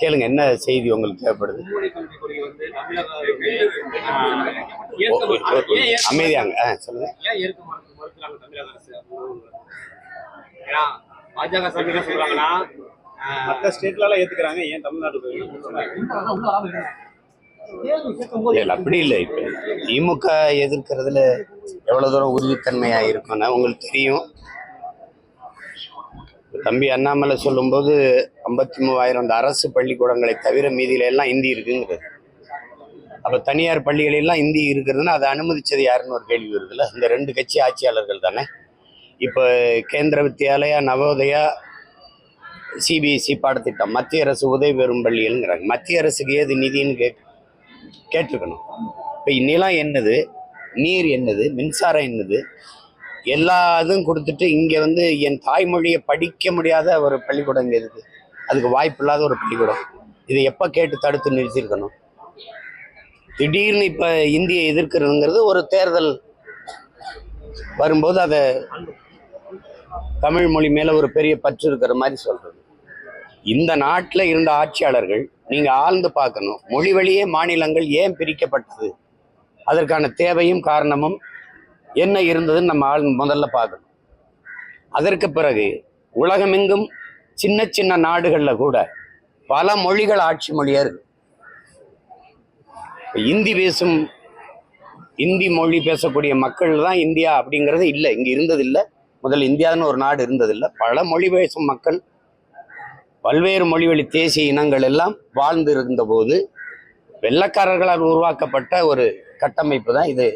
கேளுங்க என்ன செய்தி உங்களுக்கு தேவைப்படுது? அமைதியாங்க. ஆ சொல்லுங்க. பாஜக என்ன சொல்றாங்கன்னா மற்ற ஸ்டேட்லாம் ஏத்துக்கிறாங்க ஏன் தமிழ்நாட்டுக்கு இல்ல அப்படி இல்லை. இப்போ திமுக எதிர்க்கிறதுல எவ்வளவு தூரம் உறுதித்தன்மையா இருக்கும்னா உங்களுக்கு தெரியும். தம்பி அண்ணாமலை சொல்லும்போது ஐம்பத்தி மூவாயிரம் அந்த அரசு பள்ளிக்கூடங்களை தவிர மீதியில எல்லாம் இந்தி இருக்குங்கிறது. அப்போ தனியார் பள்ளிகளெல்லாம் இந்தி இருக்கிறதுன்னா அதை அனுமதிச்சது யாருன்னு ஒரு கேள்வி வருதுல்ல? இந்த ரெண்டு கட்சி ஆட்சியாளர்கள் தானே? இப்போ கேந்திர வித்யாலயா நவோதயா சிபிஎஸ்சி பாடத்திட்டம் மத்திய அரசு உதவி பெறும் பள்ளிகள்ங்கிறாங்க. மத்திய அரசுக்கு ஏது நிதின்னு கே கேட்டிருக்கணும். இப்போ நிலம் என்னது? நீர் என்னது? மின்சாரம் என்னது? எல்லா இதுவும் கொடுத்துட்டு இங்கே வந்து என் தாய்மொழியை படிக்க முடியாத ஒரு பள்ளிக்கூடம் இங்கே இருக்குது அதுக்கு வாய்ப்பு இல்லாத ஒரு பள்ளிக்கூடம். இதை எப்போ கேட்டு தடுத்து நிறுத்தியிருக்கணும்? திடீர்னு இப்போ இந்தியை எதிர்க்கிறதுங்கிறது ஒரு தேர்தல். வரும்போது அதை தமிழ் மொழி மேலே ஒரு பெரிய பற்று இருக்கிற மாதிரி சொல்கிறது இந்த நாட்டில் இருந்த ஆட்சியாளர்கள் நீங்கள் ஆழ்ந்து பார்க்கணும். மொழி வழியே மாநிலங்கள் ஏன் பிரிக்கப்பட்டது? அதற்கான தேவையும் காரணமும் என்ன இருந்ததுன்னு நம்ம ஆள் முதல்ல பார்க்கணும். அதற்கு பிறகு உலகமெங்கும் சின்ன சின்ன நாடுகளில் கூட பல மொழிகள் ஆட்சி மொழியாக இருக்கு இந்தி பேசும் இந்தி மொழி பேசக்கூடிய மக்கள் தான் இந்தியா அப்படிங்கிறது இல்லை. இங்கே இருந்ததில்லை. முதல் முதல்ல இந்தியான்னு ஒரு நாடு இருந்ததில்லை. பல மொழி பேசும் மக்கள் பல்வேறு மொழிவழி தேசிய இனங்கள் எல்லாம் வாழ்ந்து இருந்தபோது வெள்ளக்காரர்களால் உருவாக்கப்பட்ட ஒரு கட்டமைப்பு தான் இது.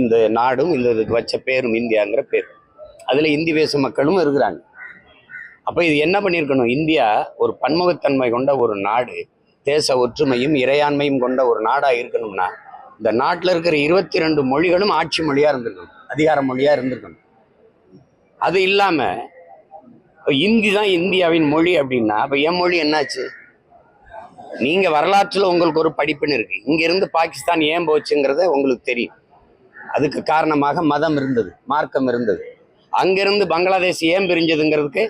இந்த நாடும் இந்த இதுக்கு வச்ச பேரும் இந்தியாங்கிற பேர். அதில் இந்தி பேசும் மக்களும் இருக்கிறாங்க. அப்போ இது என்ன பண்ணியிருக்கணும் இந்தியா ஒரு பன்முகத்தன்மை கொண்ட ஒரு நாடு தேச ஒற்றுமையும் இறையாண்மையும் கொண்ட ஒரு நாடாக இருக்கணும்னா இந்த நாட்டில் இருக்கிற இருபத்தி ரெண்டு மொழிகளும் ஆட்சி மொழியாக இருந்திருக்கணும் அதிகார மொழியாக இருந்திருக்கணும். அது இல்லாமல் இந்தி தான் இந்தியாவின் மொழி அப்படின்னா அப்போ என் மொழி என்னாச்சு? நீங்க வரலாற்றுல உங்களுக்கு ஒரு படிப்புன்னு இருக்கு. இங்க இருந்து பாகிஸ்தான் ஏன் போச்சுங்கிறத உங்களுக்கு தெரியும். அதுக்கு காரணமாக மதம் இருந்தது மார்க்கம் இருந்தது. அங்கிருந்து பங்களாதேஷ் ஏன் பிரிஞ்சதுங்கிறதுக்கு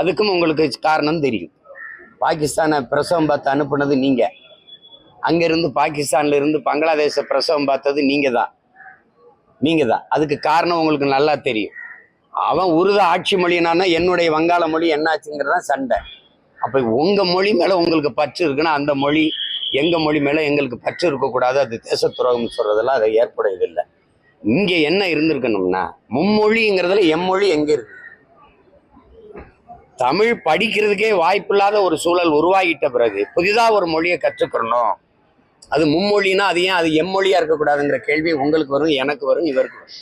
அதுக்கும் உங்களுக்கு காரணம் தெரியும். பாகிஸ்தானை பிரசவம் பார்த்து அனுப்புனது நீங்கள் அங்கேருந்து பாகிஸ்தான்ல இருந்து பங்களாதேஷ பிரசவம் பார்த்தது நீங்கள் தான். நீங்கள் தான். அதுக்கு காரணம் உங்களுக்கு நல்லா தெரியும். அவன் உருது ஆட்சி மொழினானா என்னுடைய வங்காள மொழி என்னாச்சுங்கிறது தான் சண்டை. அப்போ உங்கள் மொழி மேலே உங்களுக்கு பற்று இருக்குன்னா அந்த மொழி எங்கள் மொழி மேலே எங்களுக்கு பற்று இருக்கக்கூடாது அது தேச துரோகம் சொல்கிறதெல்லாம் அது ஏற்புடையதில்லை. இங்கே என்ன இருந்திருக்கணும்னா மும்மொழிங்கிறதுல எம்மொழி எங்கே இருக்கு? தமிழ் படிக்கிறதுக்கே வாய்ப்பில்லாத ஒரு சூழல் உருவாகிட்ட பிறகு புதிதாக ஒரு மொழியை கற்றுக்கிறணும். அது மும்மொழினா அது ஏன் அது எம்மொழியாக இருக்கக்கூடாதுங்கிற கேள்வி உங்களுக்கு வரும் எனக்கு வரும் இவருக்கு வரும்.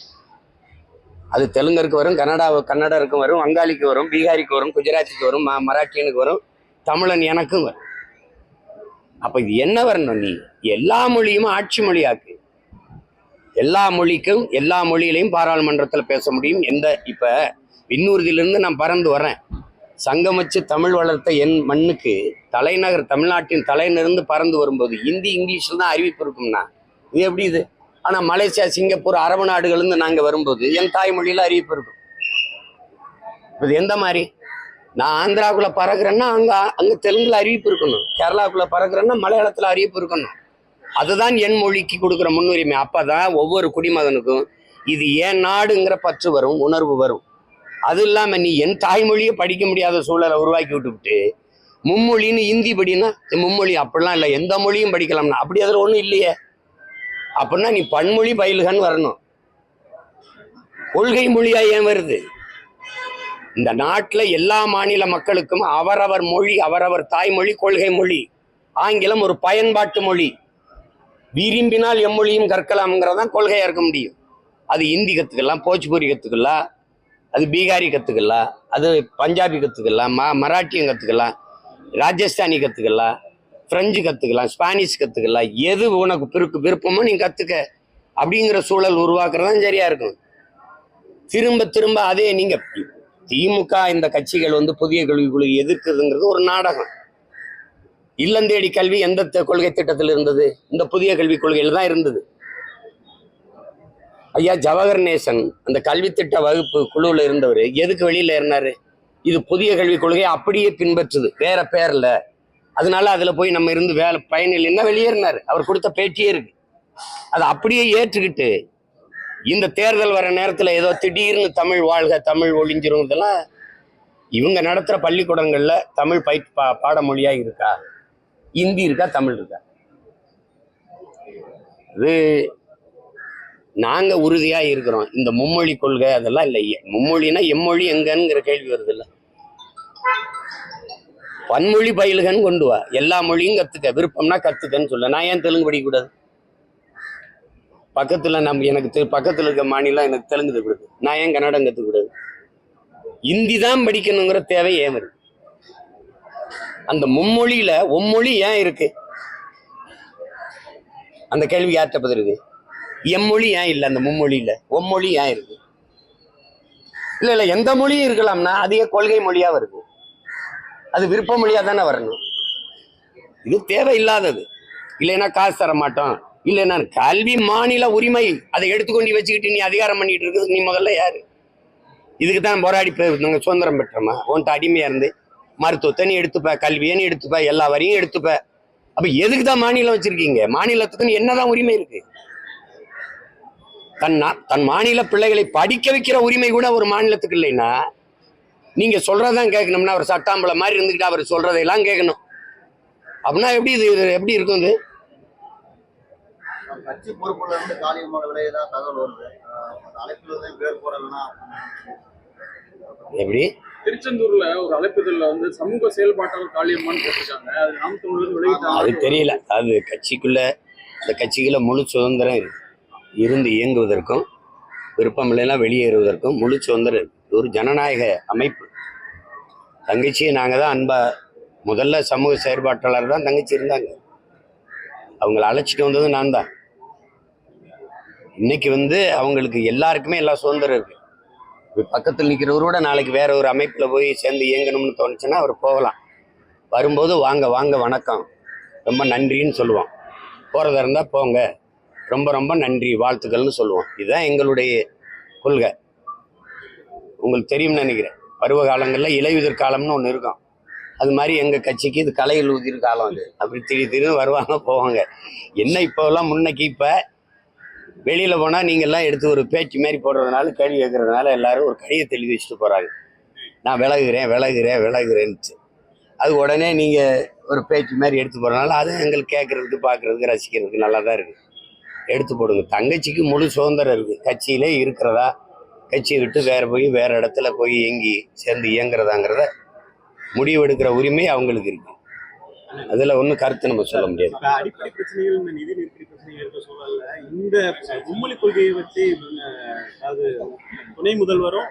அது தெலுங்கருக்கு வரும் கன்னடா கன்னடருக்கும் வரும் வங்காளிக்கு வரும் பீகாரிக்கு வரும் குஜராத்திக்கு வரும் மராட்டியனுக்கு வரும் தமிழன் எனக்கும் வரும். அப்ப இது என்ன வரணும் நீ? எல்லா மொழியும் ஆட்சி மொழியாக்கு. எல்லா மொழிக்கும் எல்லா மொழியிலையும் பாராளுமன்றத்தில் பேச முடியும். எந்த இப்ப விண்ணூர்தியிலிருந்து நான் பறந்து வரேன் சங்கமச்சு தமிழ் வளர்த்த என் மண்ணுக்கு தலைநகர் தமிழ்நாட்டின் தலைநிருந்து பறந்து வரும்போது ஹிந்தி இங்கிலீஷில் தான் அறிவிப்பு இருக்கும்னா இது எப்படி இது? ஆனால் மலேசியா சிங்கப்பூர் அரபு நாடுகள்லேருந்து நாங்கள் வரும்போது என் தாய்மொழியில அறிவிப்பு இருக்கும். இது எந்த மாதிரி? நான் ஆந்திராவுக்குள்ள பறக்குறேன்னா அங்க அங்க தெலுங்குல அறிவிப்பு இருக்கணும். கேரளாவுக்குள்ளே பறக்குறேன்னா மலையாளத்துல அறிவிப்பு இருக்கணும். அதுதான் என் மொழிக்கு கொடுக்குற முன்னுரிமை. அப்பதான் ஒவ்வொரு குடிமகனுக்கும் இது என் நாடுங்கிற பற்று வரும் உணர்வு வரும். அது இல்லாம நீ என் தாய்மொழியை படிக்க முடியாத சூழலை உருவாக்கி விட்டுவிட்டு மும்மொழின்னு ஹிந்தி படினா மும்மொழி அப்படிலாம் இல்லை எந்த மொழியும் படிக்கலாம்னா அப்படி அதில் ஒன்றும் இல்லையே. அப்படின்னா நீ பன்மொழி பயில்கன்னு வரணும். கொள்கை மொழியா ஏன் வருது? இந்த நாட்டில் எல்லா மாநில மக்களுக்கும் அவரவர் மொழி அவரவர் தாய்மொழி கொள்கை மொழி. ஆங்கிலம் ஒரு பயன்பாட்டு மொழி. விரும்பினால் எம்மொழியும் கற்கலாம்ங்கிறதான் கொள்கையாக இருக்க முடியும். அது ஹிந்தி கற்றுக்கலாம் போஜ்பூரி கற்றுக்கலாம் அது பீகாரி கற்றுக்கலாம் அது பஞ்சாபி கற்றுக்கலாம் ம மராட்டியம் கற்றுக்கலாம் ராஜஸ்தானி கற்றுக்கலாம் ஃப்ரெஞ்சு கற்றுக்கலாம் ஸ்பானிஷ் கற்றுக்கலாம் எது உனக்கு பிறகு விருப்பமோ நீ கற்றுக்க அப்படிங்கிற சூழல் உருவாக்குறதான் சரியாக இருக்கும். திரும்ப திரும்ப அதே நீங்கள் திமுக இந்த கட்சிகள் வந்து புதிய கல்விக்குழு எதிர்க்குதுங்கிறது ஒரு நாடகம். இல்லந்தேடி கல்வி எந்த த- கொள்கை திட்டத்தில் இருந்தது? இந்த புதிய கல்விக் கொள்கையில் தான் இருந்தது. ஐயா ஜவஹர் நேசன் அந்த கல்வி திட்ட வகுப்பு குழுவில் இருந்தவர் எதுக்கு வெளியில இருந்தார் இது புதிய கல்விக் கொள்கையை அப்படியே பின்பற்றுது வேற பேர்ல. அதனால அதுல போய் நம்ம இருந்து வேலை பயன் இல்லைன்னா வெளியேறினார். அவர் கொடுத்த பேட்டியே இருக்கு. அதை அப்படியே ஏற்றுக்கிட்டு இந்த தேர்தல் வர நேரத்துல ஏதோ திடீர்னு தமிழ் வாழ்க தமிழ் ஒழிஞ்சிரும் இதெல்லாம் இவங்க நடத்துற பள்ளிக்கூடங்கள்ல தமிழ் பயிற் பா பாடமொழியா இருக்கா? இந்தி இருக்கா தமிழ் இருக்கா? இது நாங்க உறுதியா இருக்கிறோம். இந்த மும்மொழி கொள்கை அதெல்லாம் இல்லை. மும்மொழினா எம்மொழி எங்கங்கிற கேள்வி வருது இல்லை. பன்மொழி பயில்கன்னு கொண்டு வா. எல்லா மொழியும் கத்துக்க. விருப்பம்னா கத்துக்கன்னு சொல்ல. நான் ஏன் தெலுங்கு படிக்கக்கூடாது? பக்கத்துல நம்ம எனக்கு பக்கத்தில் பக்கத்துல இருக்க மாநிலம் எனக்கு தெலுங்கு தெரியாது நான் ஏன் கன்னடம் கத்துக்கூடாது இந்தி தான் படிக்கணுங்கிற தேவை ஏன் வருது? அந்த மும்மொழியில ஒம்மொழி ஏன் இருக்கு? அந்த கேள்வி யார்கிட்ட பதிருக்கு எம்மொழி ஏன் இல்லை அந்த மும்மொழியில? ஒம்மொழி ஏன் இருக்கு? இல்ல இல்ல எந்த மொழியும் இருக்கலாம்னா அதிக கொள்கை மொழியா வருது. அது விருப்ப மொழியாக தானே வரணும். இது தேவையில்லாதது. இல்லைன்னா காசு தர மாட்டோம் இல்லைன்னா கல்வி மாநில உரிமை. அதை எடுத்துக்கொண்டு வச்சுக்கிட்டு நீ அதிகாரம் பண்ணிட்டு இருக்குது நீ முதல்ல யாரு? இதுக்கு தான் போராடி நாங்கள் நாங்க சுதந்திரம் பெற்றோமா உன்ட்ட அடிமையா இருந்து மருத்துவத்தை நீ எடுத்துப்ப கல்வியை நீ எடுத்துப்ப எல்லா வரையும் எடுத்துப்ப. அப்ப எதுக்கு தான் மாநிலம் வச்சிருக்கீங்க? மாநிலத்துக்குன்னு என்னதான் உரிமை இருக்கு? தன் தன் மாநில பிள்ளைகளை படிக்க வைக்கிற உரிமை கூட ஒரு மாநிலத்துக்கு இல்லைன்னா நீங்க சொல்றதான் கேட்கணும்னா அவர் சட்டாம்பளை மாதிரி இருந்துக்கிட்டு அவர் சொல்றதையெல்லாம் கேட்கணும். அப்படின்னா எப்படி இது இது எப்படி இருக்கும் இது? கட்சி பொறுப்புல இருந்து காலியமாக விலையதான் தகவல் வருது? அழைப்புல பேர் போடலன்னா? எப்படி? திருச்செந்தூர்ல ஒரு அழைப்புதல்ல வந்து சமூக செயல்பாட்டாளர் காளியம்மான்னு போட்டிருக்காங்க. அது தெரியல. அது கட்சிக்குள்ள அந்த கட்சிக்குள்ள முழு சுதந்திரம் இருந்து இயங்குவதற்கும் விருப்பம் இல்லைன்னா வெளியேறுவதற்கும் முழு சுதந்திரம் ஒரு ஜனநாயக அமைப்பு. தங்கச்சியை நாங்கள் தான் அன்பா முதல்ல சமூக செயற்பாட்டாளர் தான் தங்கச்சி இருந்தாங்க. அவங்கள அழைச்சிட்டு வந்தது நான் தான். இன்னைக்கு வந்து அவங்களுக்கு எல்லாருக்குமே எல்லா சுதந்திரம் இருக்கு. இப்போ பக்கத்தில் நிற்கிறவரோட நாளைக்கு வேற ஒரு அமைப்பில் போய் சேர்ந்து இயங்கணும்னு தோணுச்சுன்னா அவர் போகலாம். வரும்போது வாங்க வாங்க வணக்கம். ரொம்ப நன்றின்னு சொல்லுவோம் போகிறதா இருந்தால் போங்க. ரொம்ப ரொம்ப நன்றி வாழ்த்துக்கள்னு சொல்லுவோம் இதுதான் எங்களுடைய கொள்கை. உங்களுக்கு தெரியும்னு நினைக்கிறேன். பருவ காலங்களில் இலையுதிர் காலம்னு ஒன்று இருக்கும். அது மாதிரி எங்கள் கட்சிக்கு இது கலையில் உதிர் காலம் அது. அப்படி திடீர் திடீர்னு வருவாங்க போவாங்க. என்ன இப்போலாம் முன்னைக்கு இப்போ வெளியில் போனால் நீங்கள்லாம் எடுத்து ஒரு பேச்சு மாதிரி போடுறதுனால கேள்வி கேட்குறதுனால எல்லாரும் ஒரு கடிதத்தை எழுதி வச்சுட்டு போகிறாங்க நான் விலகுறேன் விலகுறேன் விலகுறேன்னுச்சு. அது உடனே நீங்கள் ஒரு பேச்சு மாதிரி எடுத்து போகிறனால அதை எங்களுக்கு கேட்குறதுக்கு பார்க்குறதுக்கு ரசிக்கிறதுக்கு நல்லா தான் இருக்குது எடுத்து போடுங்க. தங்கச்சிக்கு முழு சுதந்திரம் இருக்குது கட்சியிலே இருக்கிறதா? கட்சியை விட்டு வேறு போய் வேறு இடத்துல போய் இயங்கி சேர்ந்து இயங்குறதாங்கிறத முடிவெடுக்கிற உரிமை அவங்களுக்கு இருக்குது அதில் ஒன்றும் கருத்து நம்ம சொல்ல முடியாது. இந்த இருக்க சூழல்ல மும்மொழி கொள்கையை வச்சு அதாவது துணை முதல்வரும்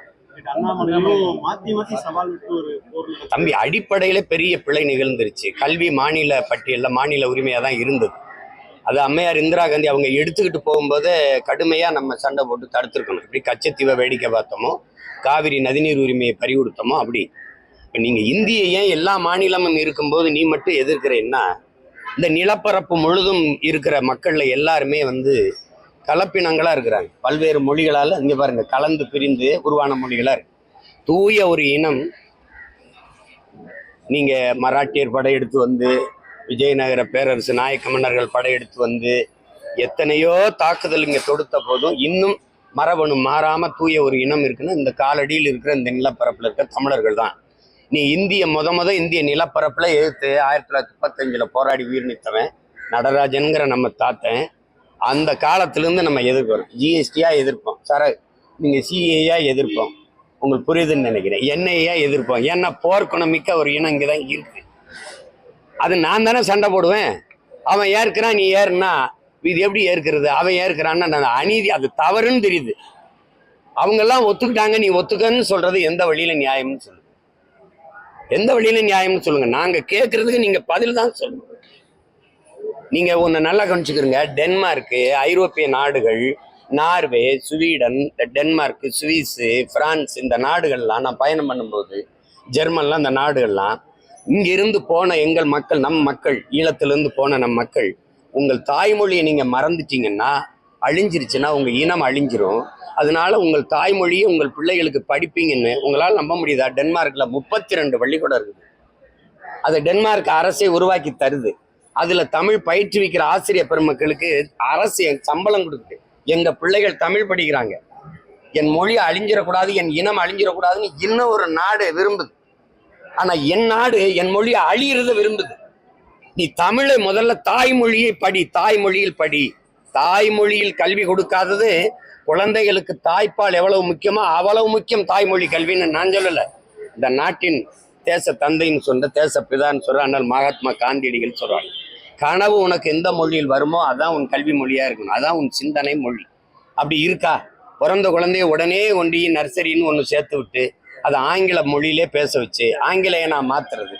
தம்பி அடிப்படையில பெரிய பிழை நிகழ்ந்துருச்சு. கல்வி மாநில பட்டியல்ல மாநில உரிமையா தான் இருந்தது. அது அம்மையார் இந்திரா காந்தி அவங்க எடுத்துக்கிட்டு போகும்போது கடுமையா நம்ம சண்டை போட்டு தடுத்திருக்கணும். இப்படி கச்சத்தீவை வேடிக்கை பார்த்தோமோ காவிரி நதிநீர் உரிமையை பறிகொடுத்தோமோ அப்படி. இப்ப நீங்க இந்திய ஏன் எல்லா மாநிலமும் இருக்கும்போது நீ மட்டும் எதிர்க்கிறேன்னா இந்த நிலப்பரப்பு முழுதும் இருக்கிற மக்கள்ல எல்லாருமே வந்து கலப்பினங்களாக இருக்கிறாங்க. பல்வேறு மொழிகளால் இங்கே பாருங்கள் கலந்து பிரிந்து உருவான மொழிகளாக இருக்கு. தூய ஒரு இனம் நீங்கள் மராட்டியர் படையெடுத்து வந்து விஜயநகர பேரரசு நாயக்க மன்னர்கள் படையெடுத்து வந்து எத்தனையோ தாக்குதல் இங்கே தொடுத்த போதும் இன்னும் மரபணு மாறாமல் தூய ஒரு இனம் இருக்குன்னா இந்த காலடியில் இருக்கிற இந்த நிலப்பரப்பில் இருக்க தமிழர்கள் தான். நீ இந்திய முத முத இந்திய நிலப்பரப்புல எதிர்த்து ஆயிரத்தி தொள்ளாயிரத்தி முப்பத்தஞ்சில் போராடி உயிர் நீத்தவன் நடராஜனுங்கிற நம்ம தாத்தன். அந்த காலத்துலேருந்து நம்ம எதிர்க்கிறோம். ஜிஎஸ்டியாக எதிர்ப்போம். சார நீங்கள் சிஏயாக எதிர்ப்போம். உங்களுக்கு புரியுதுன்னு நினைக்கிறேன். என்ஐயா எதிர்ப்போம். ஏன்னா போர்க்குணமிக்க ஒரு இனம் இங்கே தான் இருக்கு. அது நான் தானே சண்டை போடுவேன். அவன் ஏற்கிறான் நீ ஏறுனா இது எப்படி ஏற்கிறது? அவன் ஏற்கிறான்னா நான் அநீதி அது தவறுன்னு தெரியுது. அவங்கெல்லாம் ஒத்துக்கிட்டாங்க நீ ஒத்துக்கன்னு சொல்றது எந்த வழியில நியாயம்னு சொல்லு எந்த வழியில நியாயம்னு சொல்லுங்க. நாங்க கேட்கறதுக்கு நீங்க பதில் தான் சொல்லணும். நீங்க ஒன்னு நல்லா கவனிச்சுக்கிறீங்க. டென்மார்க்கு ஐரோப்பிய நாடுகள் நார்வே ஸ்வீடன் இந்த சுவிஸு பிரான்ஸ் இந்த நாடுகள்லாம் நான் பயணம் பண்ணும்போது ஜெர்மன்லாம் இந்த நாடுகள்லாம் இங்கிருந்து போன எங்கள் மக்கள் நம் மக்கள் ஈழத்திலிருந்து போன நம் மக்கள் உங்கள் தாய்மொழியை நீங்கள் மறந்துட்டீங்கன்னா அழிஞ்சிருச்சுன்னா உங்கள் இனம் அழிஞ்சிரும். அதனால உங்கள் தாய்மொழியை உங்கள் பிள்ளைகளுக்கு படிப்பீங்கன்னு உங்களால் நம்ப முடியுதா? டென்மார்க்கில் முப்பத்தி ரெண்டு பள்ளிக்கூடம் இருக்குது. அதை டென்மார்க் அரசே உருவாக்கி தருது. அதில் தமிழ் பயிற்றுவிக்கிற ஆசிரியர் பெருமக்களுக்கு அரசு என் சம்பளம் கொடுக்குது. எங்கள் பிள்ளைகள் தமிழ் படிக்கிறாங்க. என் மொழி அழிஞ்சிடக்கூடாது என் இனம் அழிஞ்சிடக்கூடாதுன்னு இன்னும் ஒரு நாடு விரும்புது. ஆனால் என் நாடு என் மொழியை அழியிறத விரும்புது. நீ தமிழை முதல்ல தாய்மொழியை படி தாய்மொழியில் படி. தாய்மொழியில் கல்வி கொடுக்காதது குழந்தைகளுக்கு தாய்ப்பால் எவ்வளவு முக்கியமோ அவ்வளவு முக்கியம் தாய்மொழி கல்வின்னு நான் சொல்லலை. இந்த நாட்டின் தேச தந்தைன்னு சொல்ற தேச பிதான்னு சொல்ற ஆனால் மகாத்மா காந்தியடிகள் சொல்றாங்க. கனவு உனக்கு எந்த மொழியில் வருமோ அதான் உன் கல்வி மொழியா இருக்கணும். அதான் உன் சிந்தனை மொழி. அப்படி இருக்கா? பிறந்த குழந்தைய உடனே ஒண்டி நர்சரின்னு ஒன்று சேர்த்து விட்டு அதை ஆங்கில மொழியிலே பேச வச்சு ஆங்கிலேய நான் மாத்துறது.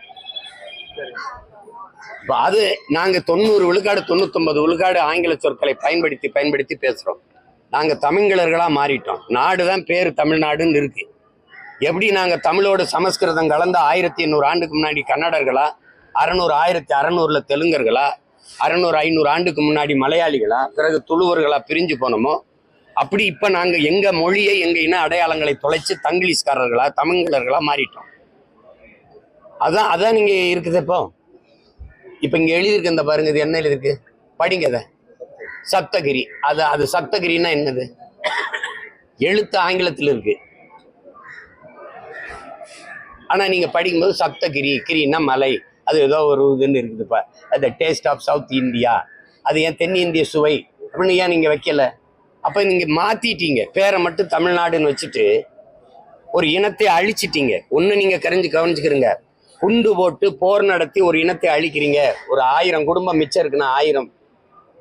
இப்போ அது நாங்க தொண்ணூறு விழுக்காடு தொண்ணூத்தொன்பது விழுக்காடு ஆங்கில சொற்களை பயன்படுத்தி பயன்படுத்தி பேசுறோம். நாங்க தமிழர்களாக மாறிட்டோம். நாடு தான் பேர் தமிழ்நாடுன்னு இருக்கு. எப்படி நாங்க தமிழோட சமஸ்கிருதம் கலந்த ஆயிரத்தி எண்ணூறு ஆண்டுக்கு முன்னாடி கன்னடர்களா அறநூறு ஆயிரத்தி அறநூறுல தெலுங்கர்களா அறநூறு ஐநூறு ஆண்டுக்கு முன்னாடி மலையாளிகளா பிறகு துளுவர்களா பிரிஞ்சு போனோமோ அப்படி இப்ப நாங்க எங்க மொழியை எங்க இன அடையாளங்களை தொலைச்சு தங்கிலீஷ்காரர்களா தமிழர்களா மாறிட்டோம். அதான் அதான் நீங்க இருக்குது இப்போ. இப்ப இங்க எழுதியிருக்கு இந்த பாருங்க இது என்ன எழுதிருக்கு படிங்க அதை சப்தகிரி. அது அது சப்தகிரின்னா என்னது? எழுத்து ஆங்கிலத்தில் இருக்கு. ஆனா நீங்க படிக்கும்போது சப்தகிரி கிரின்னா மலை. அது ஏதோ ஒரு இதுன்னு இருக்குதுப்பா அது டேஸ்ட் ஆஃப் சவுத் இந்தியா அது ஏன் தென்னிந்திய சுவை? அப்படின்னு ஏன் நீங்க வைக்கல? அப்ப நீங்க மாத்திட்டீங்க. பேரை மட்டும் தமிழ்நாடுன்னு வச்சுட்டு ஒரு இனத்தை அழிச்சிட்டீங்க. ஒன்று நீங்க கரைஞ்சு கவனிச்சுக்கிறீங்க. குண்டு போட்டு போர் நடத்தி ஒரு இனத்தை அழிக்கிறீங்க. ஒரு ஆயிரம் குடும்பம் மிச்சம் இருக்குன்னா ஆயிரம்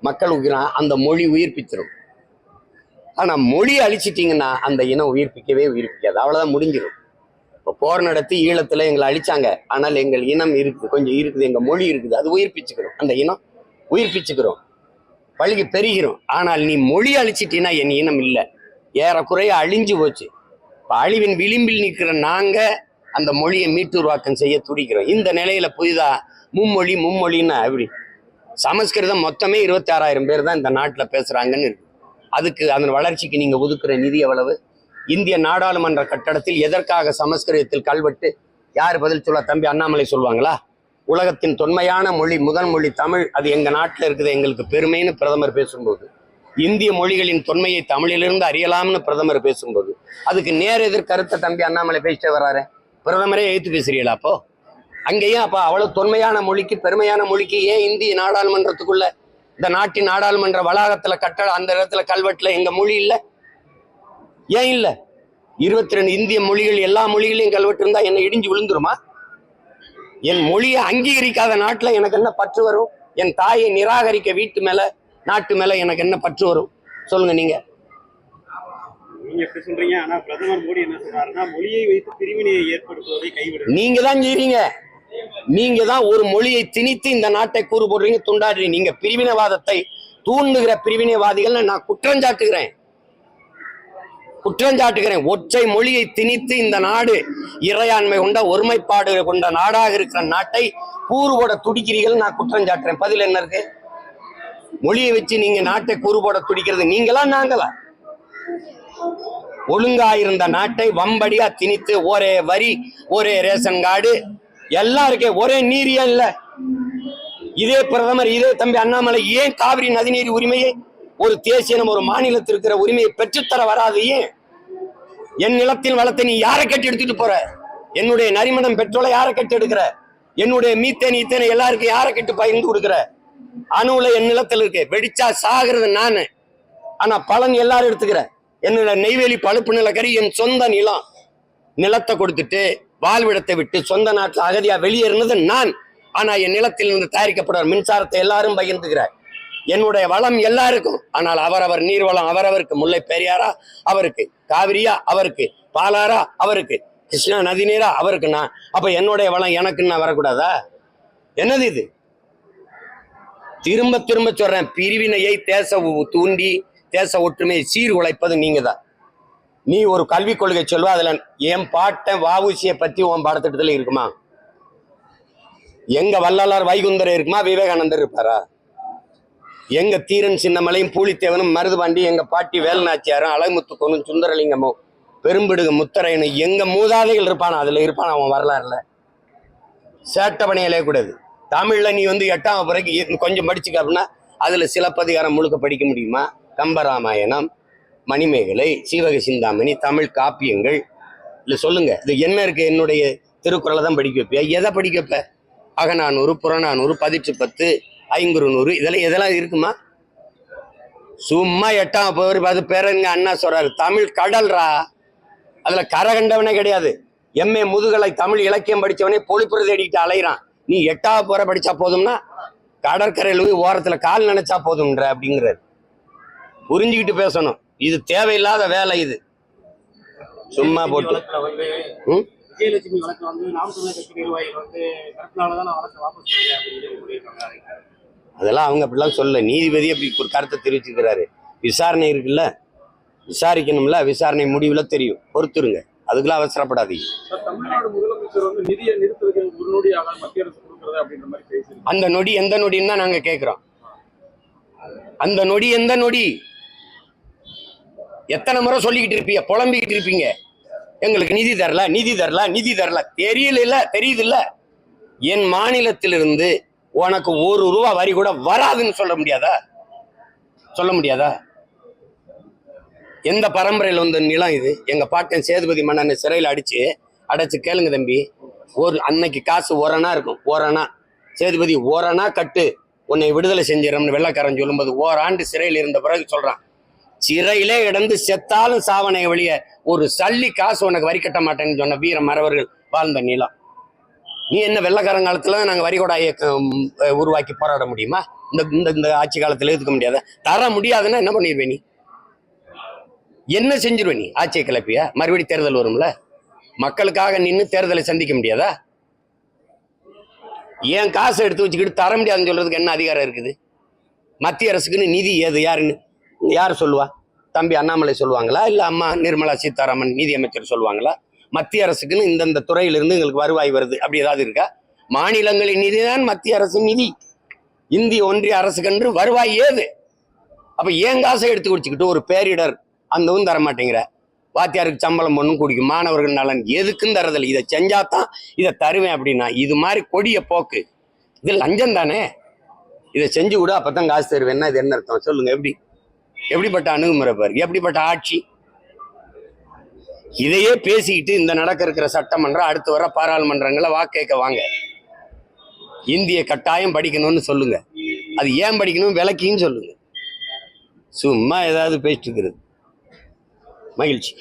மக்கள் உயிரான் அந்த மொழி உயிர்ப்பிச்சிடும் ஆனால் மொழி அழிச்சிட்டிங்கன்னா அந்த இனம் உயிர்ப்பிக்கவே உயிர்ப்பிக்காது. அவ்வளோதான் முடிஞ்சிடும் இப்போ போர் நடத்தி ஈழத்தில் எங்களை அழிச்சாங்க. ஆனால் எங்கள் இனம் இருக்குது கொஞ்சம் இருக்குது எங்கள் மொழி இருக்குது அது உயிர்ப்பிச்சுக்கிறோம். அந்த இனம் உயிர்ப்பிச்சுக்கிறோம். பழகி பெருகிறோம். ஆனால் நீ மொழி அழிச்சிட்டீன்னா என் இனம் இல்லை. ஏறக்குறைய அழிஞ்சு போச்சு. இப்போ அழிவின் விளிம்பில் நிற்கிற நாங்கள் அந்த மொழியை மீட்டுருவாக்கம் செய்ய துடிக்கிறோம். இந்த நிலையில புதிதா மும்மொழி மும்மொழின்னா எப்படி? சமஸ்கிருதம் மொத்தமே இருபத்தி ஆறாயிரம் பேர் தான் இந்த நாட்டில் பேசுறாங்கன்னு இருக்கு. அதுக்கு அதன் வளர்ச்சிக்கு நீங்க ஒதுக்குற நிதி எவ்வளவு? இந்திய நாடாளுமன்ற கட்டடத்தில் எதற்காக சமஸ்கிருதத்தில் கல்வெட்டு? யார் பதில் சொல்ல? தம்பி அண்ணாமலை சொல்லுவாங்களா உலகத்தின் தொன்மையான மொழி முதல் மொழி தமிழ். அது எங்க நாட்டில் இருக்குது எங்களுக்கு பெருமைன்னு பிரதமர் பேசும்போது. இந்திய மொழிகளின் தொன்மையை தமிழிலிருந்து அறியலாம்னு பிரதமர் பேசும்போது. அதுக்கு நேர் எதிர் கருத்தை தம்பி அண்ணாமலை பேசிட்டு வர்றாரு. பிரதமரே எழுத்து பேசுறீங்களா அப்போ? அங்கேயும் அப்போ அவ்வளோ தொன்மையான மொழிக்கு பெருமையான மொழிக்கு ஏன் இந்திய நாடாளுமன்றத்துக்குள்ள இந்த நாட்டின் நாடாளுமன்ற வளாகத்தில் கட்டட அந்த இடத்துல கல்வெட்டில் எங்கள் மொழி இல்லை? ஏன் இல்லை? இருபத்தி ரெண்டு இந்திய மொழிகள் எல்லா மொழிகளையும் கல்வெட்டு இருந்தால் என்னை இடிஞ்சு விழுந்துருமா? என் மொழியை அங்கீகரிக்காத நாட்டில் எனக்கு என்ன பற்று வரும்? என் தாயை நிராகரிக்க வீட்டு மேலே நாட்டு மேலே எனக்கு என்ன பற்று வரும்? சொல்லுங்கள் நீங்கள் நீங்க எப்படி சொல்றீங்க ஆனா பிரதமர் மோடி என்ன சொல்றாருன்னா மொழியை வைத்து பிரிவினையை ஏற்படுத்துவதை கைவிடுங்க நீங்க தான் செய்றீங்க. நீங்க தான் ஒரு மொழியை திணித்து இந்த நாட்டை கூறு போடுறீங்க துண்டாடுறீங்க. நீங்க பிரிவினைவாதத்தை தூண்டுகிற பிரிவினைவாதிகள் நான் குற்றம் சாட்டுகிறேன். குற்றம் சாட்டுகிறேன். ஒற்றை மொழியை திணித்து இந்த நாடு இறையாண்மை கொண்ட ஒருமைப்பாடு கொண்ட நாடாக இருக்கிற நாட்டை கூறுபோட துடிக்கிறீர்கள் நான் குற்றம் சாட்டுறேன் பதில் என்ன இருக்கு? மொழியை வச்சு நீங்க நாட்டை கூறுபோட துடிக்கிறது நீங்களா நாங்களா? ஒழுங்காயிருந்த நாட்டை வம்படியா திணித்து ஒரே வரி ஒரே ரேஷன் கார்டு எல்லாம் இருக்கே ஒரே நீரியா இல்ல. இதே பிரதமர் இதே தம்பி அண்ணாமலை ஏன் காவிரி நதிநீர் உரிமையை ஒரு தேசியம் ஒரு மாநிலத்தில் இருக்கிற உரிமையை பெற்றுத்தர வராது ஏன்? என் நிலத்தின் வளத்தை நீ யாரை கட்டி எடுத்துட்டு போற? என்னுடைய நரிமணம் பெட்ரோலை யாரை கட்டி எடுக்கிற? என்னுடைய மீத்தேன் ஈத்தேனை எல்லாருக்கும் யாரை கட்டு பகிர்ந்து கொடுக்குற? அணுவுல என் நிலத்தில் இருக்கு வெடிச்சா சாகிறது நானு. ஆனா பலன் எல்லாரும் எடுத்துக்கிற. என்னோட நெய்வேலி பழுப்பு நிலக்கரி என் சொந்த நிலம். நிலத்தை கொடுத்துட்டு வாழ்விடத்தை விட்டு சொந்த நாட்டில் அகதியா வெளியேறினது நான். ஆனா என் நிலத்தில் இருந்து தயாரிக்கப்படுற மின்சாரத்தை எல்லாரும் பகிர்ந்துகிறார் என்னுடைய வளம் எல்லாருக்கும் ஆனால் அவரவர் நீர்வளம் அவரவருக்கு முல்லை பெரியாரா அவருக்கு காவிரியா அவருக்கு பாலாரா அவருக்கு கிருஷ்ணா நதி நீரா அவருக்கு நான். அப்ப என்னுடைய வளம் எனக்கு வரக்கூடாதா? என்னது இது? திரும்ப திரும்ப சொல்றேன் பிரிவினையை தேச உ- தூண்டி தேச ஒற்றுமையை சீர்குலைப்பது நீங்கள் தான் நீ ஒரு கல்விக் கொள்கை சொல்வா அதில் என் பாட்டன் வாவூசியை பற்றி உன் பாடத்திட்டத்தில் இருக்குமா? எங்க வள்ளலார் வைகுந்தர் இருக்குமா? விவேகானந்தர் இருப்பாரா? எங்க தீரன் சின்னமலையும் பூலித்தேவனும் மருதுபாண்டி எங்க பாட்டி வேலுநாச்சியாரும் அழகுமுத்துக்கோனும் சுந்தரலிங்கமும் பெரும்பிடுகு முத்தரையனும் எங்க மூதாதைகள் இருப்பானா? அதுல இருப்பானா அவன் வரலாறுல? சேட்டை பணியிலே கூடாது. தமிழ்ல நீ வந்து எட்டாம் பிறகு கொஞ்சம் படிச்சுக்க அப்படின்னா அதுல சிலப்பதிகாரம் முழுக்க படிக்க முடியுமா? கம்பராமாயணம் மணிமேகலை சீவக சிந்தாமணி தமிழ் காப்பியங்கள். இல்லை சொல்லுங்க. இது என்ன இருக்கு? என்னுடைய திருக்குறளை தான் படிக்க வைப்பியா? எதை படிக்க வைப்ப? அகநானூறு புறநானூறு பதிற்று பத்து ஐங்குறுநூறு இதெல்லாம் இதெல்லாம் இருக்குமா? சும்மா எட்டாம் பேர் அது பேரங்க அண்ணா சொல்றாரு. தமிழ் கடல்ரா. அதுல கரை கண்டவனே கிடையாது. எம்ஏ முதுகலை தமிழ் இலக்கியம் படித்தவனே பொழிப்புற தேடிக்கிட்டு அலைகிறான் நீ எட்டாவது போற படிச்சா போதும்னா? கடற்கரையில் போய் ஓரத்துல கால் நினைச்சா போதும்ன்ற அப்படிங்கிறாரு. புரிஞ்சுக்கிட்டு பேசணும். இது தேவையில்லாத வேலை இது. சும்மா போட்டு. அதெல்லாம் அவங்க அப்படிலாம் சொல்ல நீதிபதி அப்படி ஒரு கருத்தை தெரிவிச்சிருக்கிறாரு. விசாரணை இருக்குல்ல? விசாரிக்கணும்ல? விசாரணை முடிவுல தெரியும். பொறுத்துருங்க. அதுக்கெல்லாம் அவசரப்படாதீங்க. அந்த நொடி எந்த நொடின்னு தான் நாங்க கேட்கிறோம் அந்த நொடி எந்த நொடி? எத்தனை முறை சொல்லிக்கிட்டு இருப்பீங்க? புலம்பிக்கிட்டு இருப்பீங்க. எங்களுக்கு நிதி தரல நிதி தரல நிதி தரல. தெரியல தெரியுது இல்ல என் மாநிலத்திலிருந்து உனக்கு ஒரு ரூபா வரி கூட வராதுன்னு சொல்ல முடியாதா? சொல்ல முடியாதா? எந்த பரம்பரையில் வந்த நிலம் இது? எங்க பாட்டன் சேதுபதி மன்னனை சிறையில் அடிச்சு அடைச்சு கேளுங்க தம்பி. ஒரு அன்னைக்கு காசு ஓரணா இருக்கும். ஓரணா சேதுபதி ஓரணா கட்டு. உன்னை விடுதலை செஞ்சிடறோம்னு வெள்ளக்காரன் சொல்லும்போது ஓராண்டு சிறையில் இருந்த பிறகு சொல்றான். சிறையிலே இடந்து செத்தாலும் சாவனை வழிய ஒரு சல்லி காசு உனக்கு வரி கட்ட மாட்டேன்னு சொன்ன வீர மறவர்கள் வாழ்ந்த நிலம். நீ என்ன வெள்ளக்காரன் காலத்துல நாங்க வரி இயக்கம் உருவாக்கி போராட முடியுமா? இந்த இந்த இந்த ஆட்சி காலத்துல எதுக்க முடியாத. தர முடியாதுன்னா என்ன பண்ணிடுவே நீ? என்ன செஞ்சிருவே நீ? ஆட்சியை கிளப்பியா? மறுபடி தேர்தல் வரும்ல? மக்களுக்காக நின்று தேர்தலை சந்திக்க முடியாதா? ஏன் காசை எடுத்து வச்சுக்கிட்டு தர முடியாதுன்னு சொல்றதுக்கு என்ன அதிகாரம் இருக்குது? மத்திய அரசுக்குன்னு நிதி ஏது? யாருன்னு? யார் சொல்லுவா? தம்பி அண்ணாமலை சொல்லுவாங்களா? இல்லை அம்மா நிர்மலா சீதாராமன் நிதியமைச்சர் சொல்லுவாங்களா? மத்திய அரசுக்குன்னு இந்தந்த துறையிலிருந்து எங்களுக்கு வருவாய் வருது. அப்படி ஏதாவது இருக்கா? மாநிலங்களின் நிதி தான் மத்திய அரசு நிதி. இந்திய ஒன்றிய அரசுக்கென்று வருவாய் ஏது? அப்போ ஏன் காசை எடுத்து குடிச்சுக்கிட்டு ஒரு பேரிடர் அந்தவும் தர மாட்டேங்கிற? வாத்தியாருக்கு சம்பளம் ஒன்றும் குடிக்கும். மாணவர்கள் நலன் எதுக்கும் தரதில்லை இதை செஞ்சாதான் இதை தருவேன் அப்படின்னா. இது மாதிரி கொடிய போக்கு. இது லஞ்சம் தானே? இதை செஞ்சு விட அப்போ தான் காசு தருவேன்னா இது என்ன அர்த்தம்? சொல்லுங்கள் எப்படி? எப்படிப்பட்ட அணுகுமுறை பாரு எப்படிப்பட்ட ஆட்சி? இதையே பேசிக்கிட்டு இந்த நடக்க இருக்கிற சட்டமன்றம் அடுத்து வர பாராளுமன்றங்களை வாக்கு கேட்க வாங்க. இந்திய கட்டாயம் படிக்கணும்னு சொல்லுங்க. அது ஏன் படிக்கணும்? விளக்கின்னு சொல்லுங்க. சும்மா ஏதாவது பேசிட்டு இருக்கிறது. மகிழ்ச்சி.